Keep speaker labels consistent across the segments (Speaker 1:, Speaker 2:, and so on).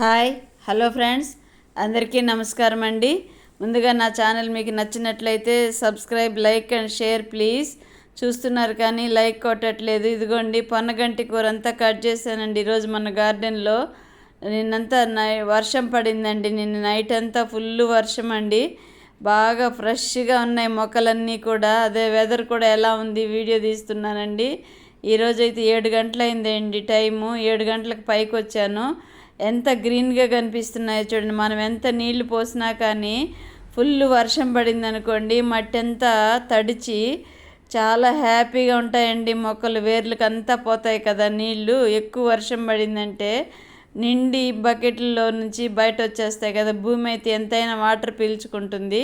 Speaker 1: Hi hello friends. అందరికీ నమస్కారం అండి. ముందుగా నా ఛానల్ మీకు నచ్చినట్లయితే subscribe like and share please. చూస్తున్నారు కానీ లైక్ కొట్టట్లేదు. ఇదిగోండి పొన్నగంటి కూర అంతా కట్ చేశానండి. ఈరోజు మన గార్డెన్లో నిన్నంతా నై వర్షం పడిందండి. నిన్న నైట్ అంతా ఫుల్ వర్షం అండి. బాగా ఫ్రెష్గా ఉన్నాయి మొక్కలన్నీ కూడా. అదే వెదర్ కూడా ఎలా ఉంది వీడియో తీస్తున్నానండి. ఈరోజు అయితే ఏడు గంటలైందండి టైము. ఏడు గంటలకు పైకి వచ్చాను ఎంత గ్రీన్గా కనిపిస్తున్నాయో చూడండి. మనం ఎంత నీళ్ళు పోసినా కానీ ఫుల్ వర్షం పడింది అనుకోండి మట్టి అంతా తడిచి చాలా హ్యాపీగా ఉంటాయండి. మొక్కలు వేర్లకు అంతా పోతాయి కదా నీళ్ళు. ఎక్కువ వర్షం పడిందంటే నిండి బకెట్లలో నుంచి బయట వచ్చేస్తాయి కదా. భూమి అయితే ఎంతైనా వాటర్ పీల్చుకుంటుంది.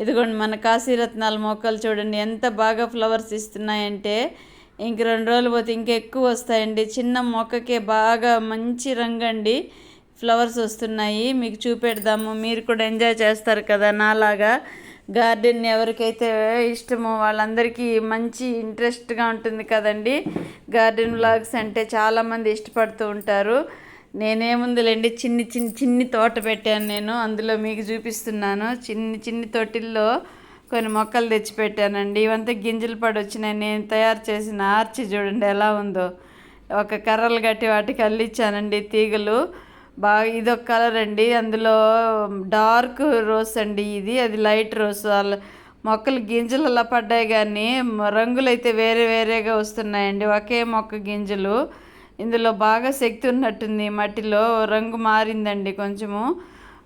Speaker 1: ఇదిగోండి మన కాశీరత్నాల మొక్కలు చూడండి. ఎంత బాగా ఫ్లవర్స్ ఇస్తున్నాయంటే ఇంక రెండు రోజులు పోతే ఇంకెక్కువ వస్తాయండి. చిన్న మొక్కకే బాగా మంచి రంగు అండి ఫ్లవర్స్ వస్తున్నాయి. మీకు చూపెడదాము. మీరు కూడా ఎంజాయ్ చేస్తారు కదా నాలాగా. గార్డెన్ ఎవరికైతే ఇష్టమో వాళ్ళందరికీ మంచి ఇంట్రెస్ట్గా ఉంటుంది కదండి. గార్డెన్ వ్లాగ్స్ అంటే చాలామంది ఇష్టపడుతూ ఉంటారు. నేనేముందులేండి చిన్ని చిన్ని చిన్ని తోట పెట్టాను నేను. అందులో మీకు చూపిస్తున్నాను. చిన్ని చిన్ని తొట్టిల్లో కొన్ని మొక్కలు తెచ్చిపెట్టానండి. ఇవంతా గింజలు పడి వచ్చినాయి నేను తయారు చేసిన ఆర్చి చూడండి ఎలా ఉందో. ఒక కర్రలు కట్టి వాటికి అల్లిచ్చానండి తీగలు. బాగా ఇది ఒక కలర్ అండి. అందులో డార్క్ రోస్ అండి ఇది. అది లైట్ రోస్ వాళ్ళ మొక్కలు గింజలు అలా పడ్డాయి కానీ రంగులు అయితే వేరే వేరేగా వస్తున్నాయండి. ఒకే మొక్క గింజలు. ఇందులో బాగా శక్తి ఉన్నట్టుంది. మట్టిలో రంగు మారిందండి కొంచెము.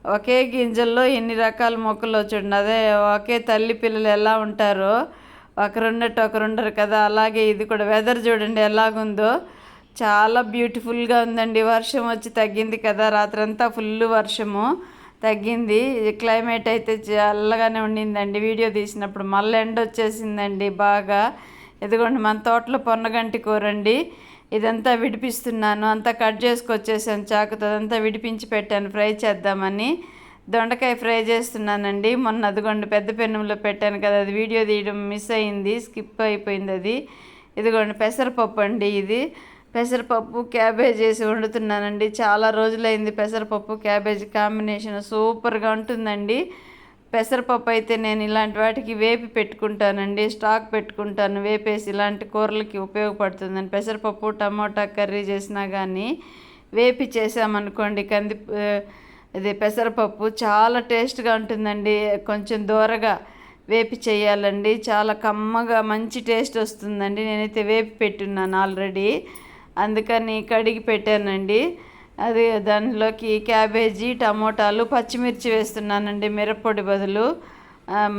Speaker 1: ఒకే గింజల్లో ఎన్ని రకాల మొక్కలు చూడండి అదే ఒకే తల్లి పిల్లలు ఎలా ఉంటారో? ఒకరున్నట్టు ఒకరుండరు కదా? అలాగే ఇది కూడా వెదర్ చూడండి ఎలాగుందో. చాలా బ్యూటిఫుల్గా ఉందండి. వర్షం వచ్చి తగ్గింది కదా? రాత్రంతా ఫుల్ వర్షము తగ్గింది. క్లైమేట్ అయితే చల్లగానే ఉండిందండి. వీడియో తీసినప్పుడు మళ్ళీ ఎండ వచ్చేసిందండి బాగా. ఇదిగోండి మన తోటలో పొన్నగంటి కూరండి. ఇదంతా విడిపిస్తున్నాను. అంతా కట్ చేసుకొచ్చేసాను చాకుతో అదంతా విడిపించి పెట్టాను. ఫ్రై చేద్దామని దొండకాయ ఫ్రై చేస్తున్నానండి. మొన్న అదిగోండి పెద్ద పెన్నులో పెట్టాను కదా అది వీడియో తీయడం మిస్ అయింది స్కిప్ అయిపోయింది అది. ఇదిగోండి పెసరపప్పు అండి ఇది. పెసరపప్పు క్యాబేజ్ వేసి వండుతున్నానండి. చాలా రోజులైంది పెసరపప్పు క్యాబేజ్ కాంబినేషన్ సూపర్గా ఉంటుందండి. పెసరపప్పు అయితే నేను ఇలాంటి వాటికి వేపి పెట్టుకుంటానండి స్టాక్ పెట్టుకుంటాను వేపేసి ఇలాంటి కూరలకి ఉపయోగపడుతుందని. పెసరపప్పు టమోటా కర్రీ చేసినా కానీ వేపి చేసామనుకోండి కంది ఇది పెసరపప్పు చాలా టేస్ట్గా ఉంటుందండి. కొంచెం దూరగా వేపి చేయాలండి. చాలా కమ్మగా మంచి టేస్ట్ వస్తుందండి. నేనైతే వేపి పెట్టున్నాను ఆల్రెడీ. అందుకని కడిగి పెట్టానండి. అది దానిలోకి క్యాబేజీ టమోటాలు పచ్చిమిర్చి వేస్తున్నానండి మిరప్పొడి బదులు.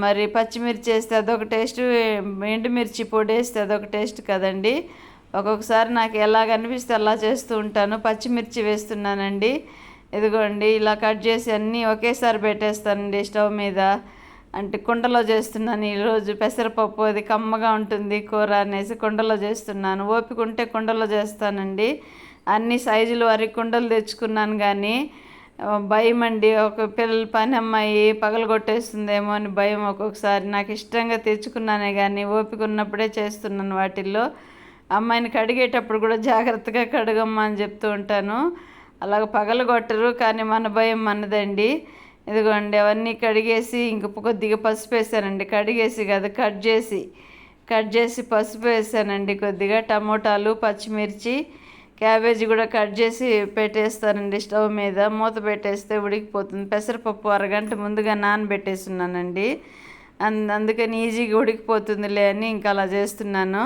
Speaker 1: మరి పచ్చిమిర్చి వేస్తే అదొక టేస్ట్ ఎండుమిర్చి పొడి వేస్తే అదొక టేస్ట్ కదండి. ఒక్కొక్కసారి నాకు ఎలా కనిపిస్తే అలా చేస్తూ ఉంటాను. పచ్చిమిర్చి వేస్తున్నానండి. ఇదిగోండి ఇలా కట్ చేసి అన్నీ ఒకేసారి పెట్టేస్తానండి స్టవ్ మీద. అంటే కుండలో చేస్తున్నాను. ఈరోజు పెసరపప్పు అది కమ్మగా ఉంటుంది కూర అనేసి కుండలో చేస్తున్నాను. ఓపిక ఉంటే కుండలో చేస్తానండి. అన్ని సైజులు వారి కుండలు తెచ్చుకున్నాను కానీ భయం అండి ఒక పిల్లల పని అమ్మాయి పగలు కొట్టేస్తుందేమో అని భయం ఒక్కొక్కసారి. నాకు ఇష్టంగా తెచ్చుకున్నానే కానీ ఓపిక ఉన్నప్పుడే చేస్తున్నాను వాటిల్లో. అమ్మాయిని కడిగేటప్పుడు కూడా జాగ్రత్తగా కడగమ్మా అని చెప్తూ ఉంటాను. అలాగ పగలు కొట్టరు కానీ మన భయం మనదండి. ఇదిగోండి అవన్నీ కడిగేసి ఇంక కొద్దిగా పసుపు వేసానండి. కడిగేసి కదా కట్ చేసి కట్ చేసి పసుపు వేసానండి. కొద్దిగా టమోటాలు పచ్చిమిర్చి క్యాబేజీ కూడా కట్ చేసి పెట్టేస్తానండి స్టవ్ మీద. మూత పెట్టేస్తే ఉడికిపోతుంది. పెసరపప్పు అరగంట ముందుగా నానబెట్టేస్తున్నానండి. అందుకని ఈజీగా ఉడికిపోతుందిలే అని ఇంకా అలా చేస్తున్నాను.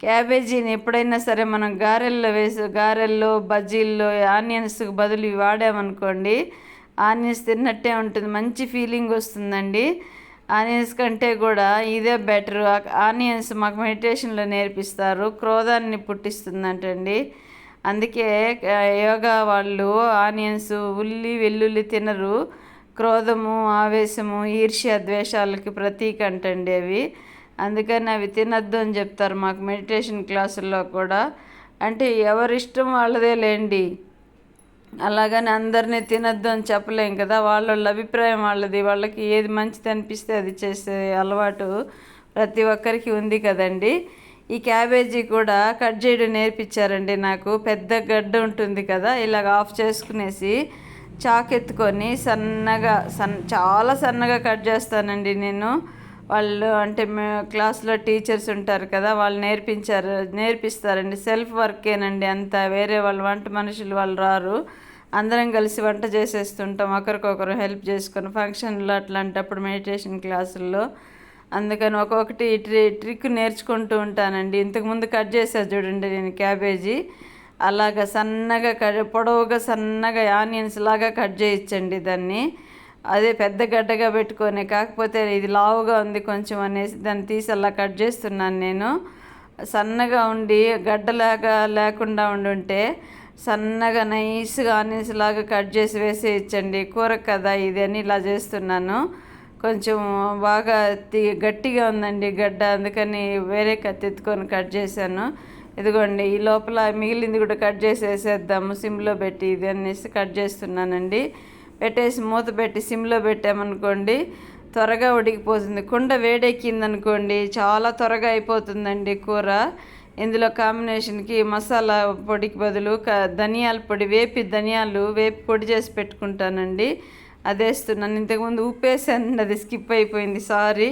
Speaker 1: క్యాబేజీని ఎప్పుడైనా సరే మనం గారెల్లో వేసి గారెల్లో బజ్జీల్లో ఆనియన్స్కి బదులు వాడామనుకోండి ఆనియన్స్ తిన్నట్టే ఉంటుంది. మంచి ఫీలింగ్ వస్తుందండి. ఆనియన్స్ కంటే కూడా ఇదే బెటర్. ఆనియన్స్ మాకు మెడిటేషన్లో నేర్పిస్తారు. క్రోధాన్ని పుట్టిస్తుందంటండి. అందుకే యోగా వాళ్ళు ఆనియన్స్ ఉల్లి వెల్లుల్లి తినరు. క్రోధము ఆవేశము ఈర్ష్య ద్వేషాలకి ప్రతీక అంటండి అవి. అందుకని అవి తినద్దు అని చెప్తారు మాకు మెడిటేషన్ క్లాసుల్లో కూడా. అంటే ఎవరిష్టం వాళ్ళదే లేండి. అలాగని అందరినీ తినద్దు అని చెప్పలేం కదా. వాళ్ళ అభిప్రాయం వాళ్ళది. వాళ్ళకి ఏది మంచిది అనిపిస్తే అది చేసే అలవాటు ప్రతి ఒక్కరికి ఉంది కదండి. ఈ క్యాబేజీ కూడా కట్ చేయడం నేర్పించారండి నాకు. పెద్ద గడ్డ ఉంటుంది కదా ఇలాగ ఆఫ్ చేసుకునేసి చాక్ ఎత్తుకొని సన్నగా సన్ చాలా సన్నగా కట్ చేస్తానండి నేను. వాళ్ళు అంటే మే క్లాస్లో టీచర్స్ ఉంటారు కదా వాళ్ళు నేర్పించారు నేర్పిస్తారండి. సెల్ఫ్ వర్కేనండి అంతా వేరే వాళ్ళు వంట మనుషులు వాళ్ళు రారు. అందరం కలిసి వంట చేసేస్తుంటాం ఒకరికొకరు హెల్ప్ చేసుకొని ఫంక్షన్లో అట్లాంటప్పుడు మెడిటేషన్ క్లాసుల్లో. అందుకని ఒక్కొక్కటి ట్రి ట్రిక్ నేర్చుకుంటూ ఉంటానండి. ఇంతకుముందు కట్ చేసాను చూడండి నేను క్యాబేజీ. అలాగ సన్నగా కట్ పొడవుగా సన్నగా ఆనియన్స్ లాగా కట్ చేయించండి దాన్ని. అదే పెద్ద గడ్డగా పెట్టుకొని కాకపోతే ఇది లావుగా ఉంది కొంచెం అనేసి దాన్ని తీసి అలా కట్ చేస్తున్నాను నేను. సన్నగా ఉండి గడ్డలాగా లేకుండా ఉండుంటే సన్నగా నైస్గా ఆనియన్స్ లాగా కట్ చేసి వేసేయచ్చండి. కూర కదా ఇది అని ఇలా చేస్తున్నాను. కొంచెం బాగా గట్టిగా ఉందండి గడ్డ. అందుకని వేరే కత్తి ఎత్తుకొని కట్ చేశాను. ఇదిగోండి ఈ లోపల మిగిలింది కూడా కట్ చేసేసేద్దాము. సిమ్లో పెట్టి ఇది అనేసి కట్ చేస్తున్నానండి. పెట్టేసి మూత పెట్టి సిమ్లో పెట్టామనుకోండి త్వరగా ఉడికిపోతుంది. కుండ వేడెక్కిందనుకోండి చాలా త్వరగా అయిపోతుందండి కూర. ఇందులో కాంబినేషన్కి మసాలా పొడికి బదులు ధనియాల పొడి వేపి ధనియాలు వేపి పొడి చేసి పెట్టుకుంటానండి. అదేస్తున్నాను వేస్తున్నాను ఇంతకుముందు ఉప్పు అది స్కిప్ అయిపోయింది సారీ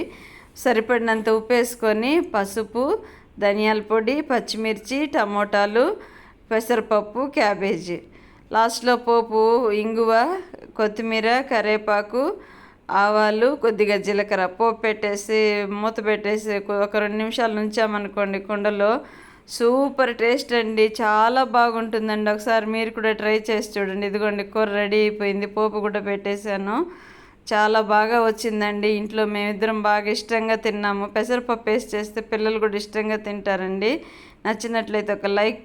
Speaker 1: సరిపడినంత ఉప్పు వేసుకొని పసుపు ధనియాల పొడి పచ్చిమిర్చి టమోటాలు పెసరపప్పు క్యాబేజీ. లాస్ట్లో పోపు ఇంగువ కొత్తిమీర కరివేపాకు ఆవాలు కొద్దిగా జీలకర్ర. పోపు పెట్టేసి మూత పెట్టేసి ఒక రెండు నిమిషాలు ఉంచామనుకోండి కుండలో సూపర్ టేస్ట్ అండి. చాలా బాగుంటుందండి. ఒకసారి మీరు కూడా ట్రై చేసి చూడండి. ఇదిగోండి కూర రెడీ అయిపోయింది. పోపు కూడా పెట్టేశాను. చాలా బాగా వచ్చిందండి. ఇంట్లో మేమిద్దరం బాగా ఇష్టంగా తిన్నాము. పెసరపప్పు వేసి చేస్తే పిల్లలు కూడా ఇష్టంగా తింటారండి. నచ్చినట్లయితే ఒక లైక్